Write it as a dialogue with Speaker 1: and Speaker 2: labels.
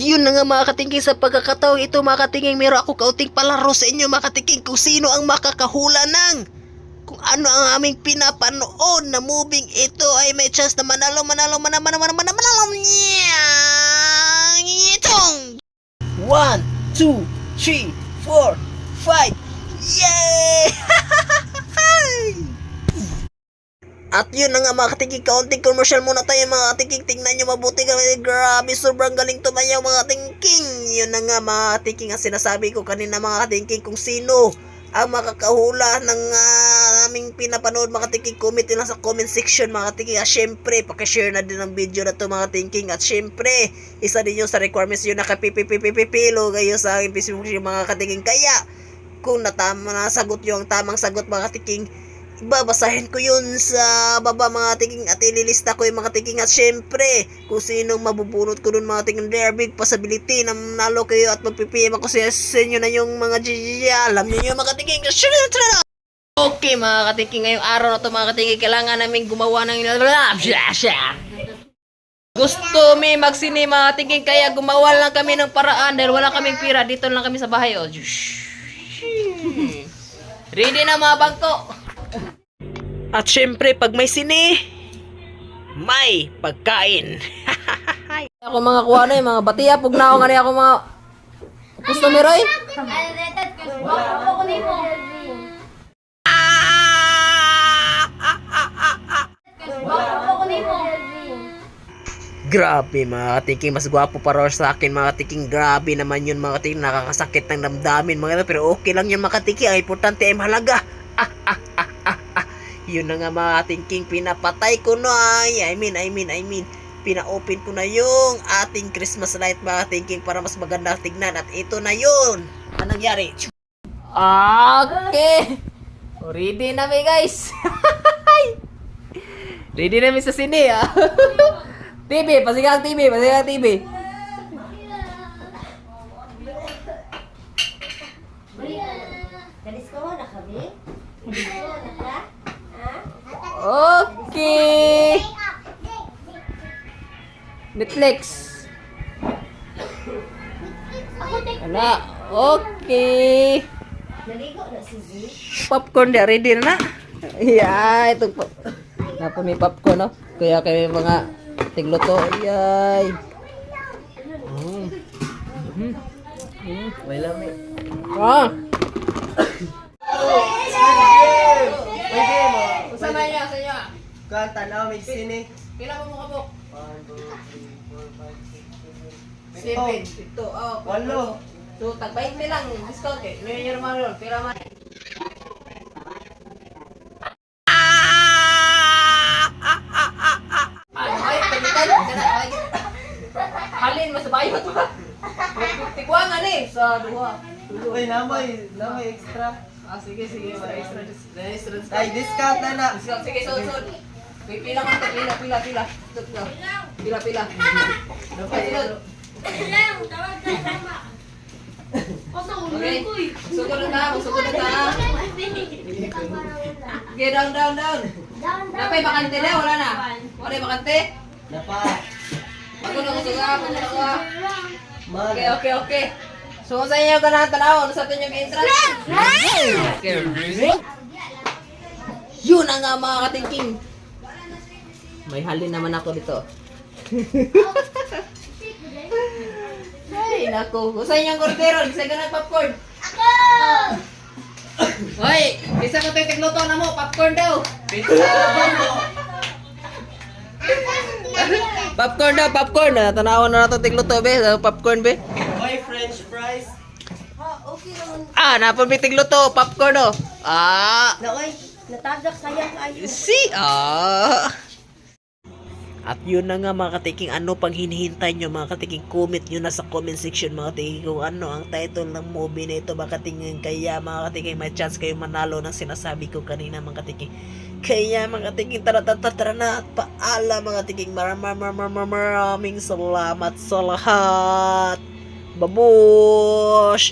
Speaker 1: yun na nga mga katingking sa pagkakataong ito mga katingking meron ako kauting palaro sa inyo mga katingking kung sino ang makakahula ng kung ano ang aming pinapanood na moving ito ay may chance na manalo manalo manalo manalo manalo manalo manalo itong 1, 2, 3, 4, 5 Yay! At yun na nga mga katingking, kaunting commercial muna tayo mga katingking. Tingnan nyo mabuti kami. Grabe, sobrang galing tumayaw mga katingking. Yun na nga mga katingking ang sinasabi ko kanina mga katingking kung sino ang makakahula ng ah, aming pinapanood mga katingking. Comment nyo lang sa comment section mga katingking. At syempre, pakishare na din ang video na to mga katingking. At syempre, isa din yung sa requirements yun na kapipipipipipilo kayo sa aking Facebook mga katingking. Kaya, kung natama nasagot yung tamang sagot mga katingking, babasahin ko yun sa baba mga tinging at ililista ko yung mga tinging at syempre kung sinong mabubunot ko dun mga tinging there big possibility na manalo kayo at magpipm ako sa, inyo na yung mga GG alam niyo yung mga tinging Okay mga katingking ngayong araw na to mga katingking kailangan namin gumawa ng gusto may magsini mga tingking kaya gumawa lang kami ng paraan dahil wala kaming pira. Dito lang kami sa bahay oh. Ready na mga bangko at syempre, pag may sini, may pagkain. ako mga kuha na mga batiya, pug na ako nga ako mga customer oy. Grabe mga tiking, mas gwapo para sa akin mga tiking. Grabe naman yun mga tiking, nakakasakit ng damdamin mga pero okay lang yun mga tiking. Ang importante ay mahalaga. Ah, ah, ah, ah, ah. Yun na nga mga tiking, pinapatay ko na. I mean, I mean, I mean, pina-open ko na yung ating Christmas light mga tiking para mas maganda tignan. At ito na yun. Anong nangyari? Okay. Ready na mi guys. Ready na mi sa sine ah. TV, pasigang TV, pasigang TV.
Speaker 2: Galis ko na kami? na ka?
Speaker 1: Okay. Netflix.
Speaker 2: Ako tek.
Speaker 1: Ala, okay.
Speaker 2: Na.
Speaker 1: Popcorn dia ready na. Yeah, ito po. Napa may popcorn no. Kaya kay mga tigluto. Yay. Mm. Mm. Mm.
Speaker 3: May lami.
Speaker 1: Ah.
Speaker 3: Pwede mo.
Speaker 1: Usa na niya sa
Speaker 3: Kuhan, tanaw, may sini.
Speaker 1: Pila mo kabuk?
Speaker 3: 1, 2, 3, 4, 5, 6, 7,
Speaker 1: Seven. Ito. Oh,
Speaker 3: Walo.
Speaker 1: So, tag 20 lang discount eh. May year man yun. Pila man. Halin mo sa bayot ba? Tikwangan eh. Sa duha.
Speaker 3: Uy, namay. Namay extra.
Speaker 1: Ah, sige, sige. Para extra. Extra.
Speaker 3: Ay, discount na na.
Speaker 1: Discount. Sige, so, so. Pila to. Pila, pila, pila. Ito, pila. Pila, pila. Ay, sunod. Okay. Sugunod na. Sugunod na. Okay, down, down, down. Napay bakante na, wala na. Wala yung bakante.
Speaker 3: Napa.
Speaker 1: Magulo ko suga, magulo ko.
Speaker 3: Mag.
Speaker 1: Okay, okay, okay. So, sa inyo ka na tanaw, ano sa yung entrance? Okay. Yun ang mga katingking. May halin naman ako dito. Ay, naku. Kung sa inyong kordero, isa ka ng popcorn. Ako! Hoy, isa ko tayo tigluto na mo, popcorn daw. popcorn daw, popcorn. Ah, tanawan na nato tigluto, be. Ah, Popcorn, be.
Speaker 3: Boy, french fries.
Speaker 1: Ah, napabitig luto, popcorn oh. Ah,
Speaker 2: Na oy, natagak sayang kayo.
Speaker 1: see, ah. At yun na nga mga katiking, ano pang hinihintay nyo mga katiking, comment nyo na sa comment section mga katiking kung ano ang title ng movie na ito mga katiking. Kaya mga katiking, may chance kayo manalo ng sinasabi ko kanina mga katiking. Kaya mga katiking, tara tara tara, na at paalam mga katiking. Maraming maraming maraming salamat sa lahat. Babush!